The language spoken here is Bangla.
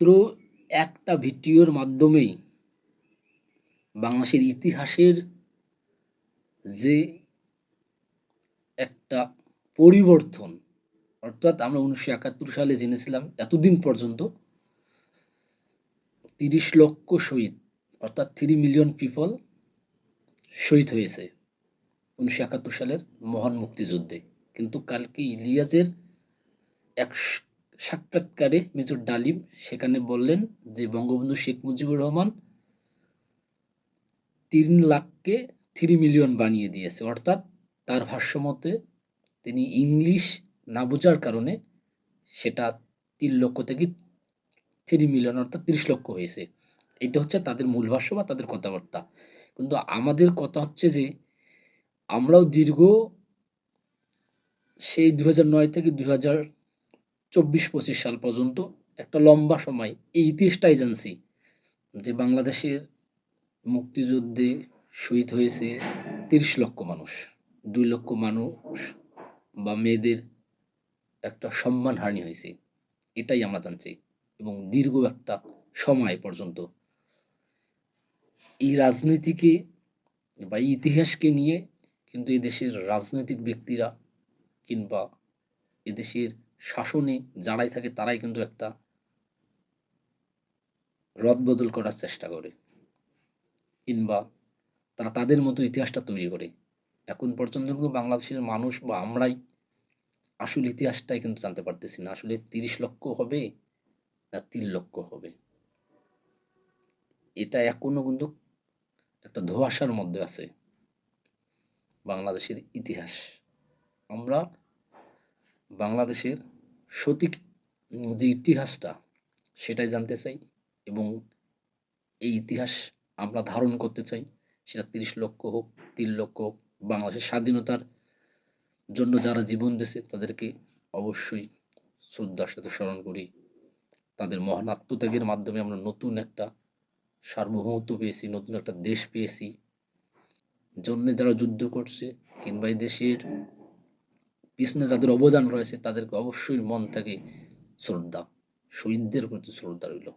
মাত্র একটা ভিডিওর মাধ্যমেই বাংলাদেশের ইতিহাসের যে একটা পরিবর্তন, অর্থাৎ আমরা উনিশশো একাত্তর সালে জেনেছিলাম এতদিন পর্যন্ত, তিরিশ লক্ষ শহীদ, অর্থাৎ থ্রি মিলিয়ন পিপল শহীদ হয়েছে উনিশশো একাত্তর সালের মহান মুক্তিযুদ্ধে। কিন্তু কালকে ইলিয়াসের এক সাক্ষাৎকারে মেজর ডালিম সেখানে বললেন যে, বঙ্গবন্ধু শেখ মুজিবুর রহমান তিন লাখকে থ্রি মিলিয়ন বানিয়ে দিয়েছে। অর্থাৎ তার ভাষ্যমতে তিনি ইংলিশ না বোঝার কারণে সেটা তিন লক্ষ থেকে থ্রি মিলিয়ন অর্থাৎ তিরিশ লক্ষ হয়েছে। এটা হচ্ছে তাদের মূল ভাষ্য বা তাদের কথাবার্তা। কিন্তু আমাদের কথা হচ্ছে যে, আমরাও দীর্ঘ সেই দু নয় থেকে দু হাজার চব্বিশ পঁচিশ সাল পর্যন্ত একটা লম্বা সময়, এই ইতিহাসটাই জানছি যে বাংলাদেশের মুক্তিযুদ্ধে শহীদ হয়েছে তিরিশ লক্ষ মানুষ। দুই লক্ষ মানুষ বা মেয়েদের একটা সম্মানহানি হয়েছে, এটাই আমরা জানছি এবং দীর্ঘ একটা সময় পর্যন্ত এই রাজনীতিকে বা ইতিহাসকে নিয়ে কিন্তু এই দেশের রাজনৈতিক ব্যক্তিরা কিংবা এদেশের শাসনে যারাই থাকে তারাই কিন্তু একটা রদবদল করার চেষ্টা করে। কিংবা তারা তাদের মতো ইতিহাসটা তৈরি করে। এখন পর্যন্ত কিন্তু বাংলাদেশের মানুষ বা আমরাই আসল ইতিহাসটাই কিন্তু জানতে পারতেছি না। আসলে তিরিশ লক্ষ হবে না তিন লক্ষ হবে? এটা এখনও কিন্তু একটা ধোঁয়াশার মধ্যে আছে বাংলাদেশের ইতিহাস। আমরা বাংলাদেশের সঠিক যে ইতিহাসটা সেটাই জানতে চাই এবং এই ইতিহাস আমরা ধারণ করতে চাই। সেটা তিরিশ লক্ষ হোক, তিন লক্ষ হোক, বাংলাদেশের স্বাধীনতার জন্য যারা জীবন দিয়েছে তাদেরকে অবশ্যই শ্রদ্ধার সাথে স্মরণ করি। তাদের মহান আত্মত্যাগের মাধ্যমে আমরা নতুন একটা সার্বভৌমত্ব পেয়েছি, নতুন একটা দেশ পেয়েছি। জন্যে যারা যুদ্ধ করছে কিংবা এই দেশের পিছনে যাদের অবদান রয়েছে তাদেরকে অবশ্যই মন থেকে শ্রদ্ধা শহীদদের প্রতি শ্রদ্ধা রইল।